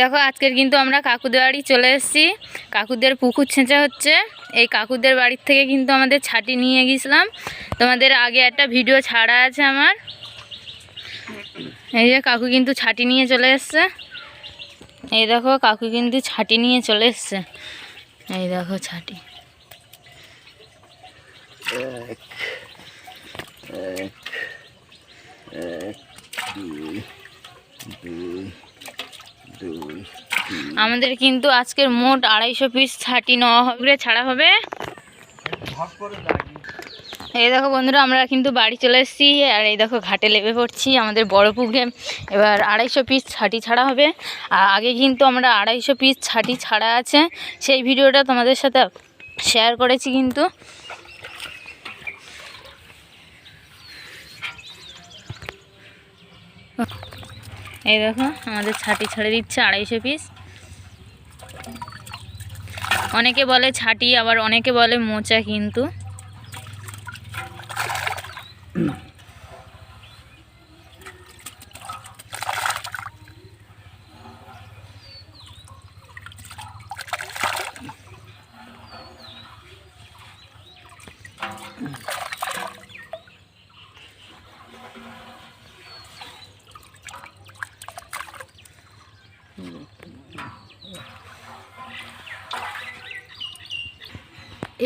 দেখো, আজকের কিন্তু আমরা কাকুদের বাড়ি চলে এসেছি। কাকুদের পুকুর ছেঁচা হচ্ছে। এই কাকুদের বাড়ির থেকে কিন্তু আমাদের ছাটি নিয়ে গেছিলাম। তোমাদের আগে একটা ভিডিও ছাড়া আছে আমার। এই যে কাকু কিন্তু ছাটি নিয়ে চলে এসছে। এই দেখো, কাকু কিন্তু ছাটি নিয়ে চলে এসছে। এই দেখো ছাটি। এক এক দুই দুই আমাদের কিন্তু আজকের মোট আড়াইশো পিস ছাটি নেওয়া হবে। ছাড়া হবে। এই দেখো বন্ধুরা, আমরা কিন্তু বাড়ি চলে এসেছি, আর এই দেখো ঘাটে লেবে পড়ছি আমাদের বড় পুকুরে। এবার আড়াইশো পিস ছাটি ছাড়া হবে। আর আগে কিন্তু আমরা আড়াইশো পিস ছাটি ছাড়া আছে। সেই ভিডিওটা তোমাদের সাথে শেয়ার করেছি কিন্তু। এই দেখো, আমাদের ছাটি ছাড়ে দিচ্ছে আড়াইশো পিস অনেকে বলে ছাটি, আবার অনেকে বলে মোচা কিন্তু।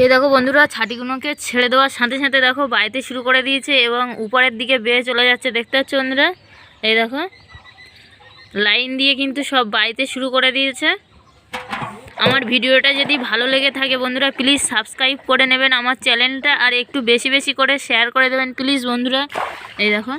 এই দেখো বন্ধুরা, ছাটিগুলোকে ছেড়ে দেওয়ার সাথে সাথে দেখো বাইতে শুরু করে দিয়েছে এবং উপরের দিকে বেয়ে চলে যাচ্ছে। দেখতে পাচ্ছ বন্ধুরা? এই দেখো, লাইন দিয়ে কিন্তু সব বাইতে শুরু করে দিয়েছে। আমার ভিডিওটা যদি ভালো লেগে থাকে বন্ধুরা প্লিজ সাবস্ক্রাইব করে নেবেন আমার চ্যানেলটা আর একটু বেশি বেশি করে শেয়ার করে দেবেন প্লিজ বন্ধুরা। এই দেখো।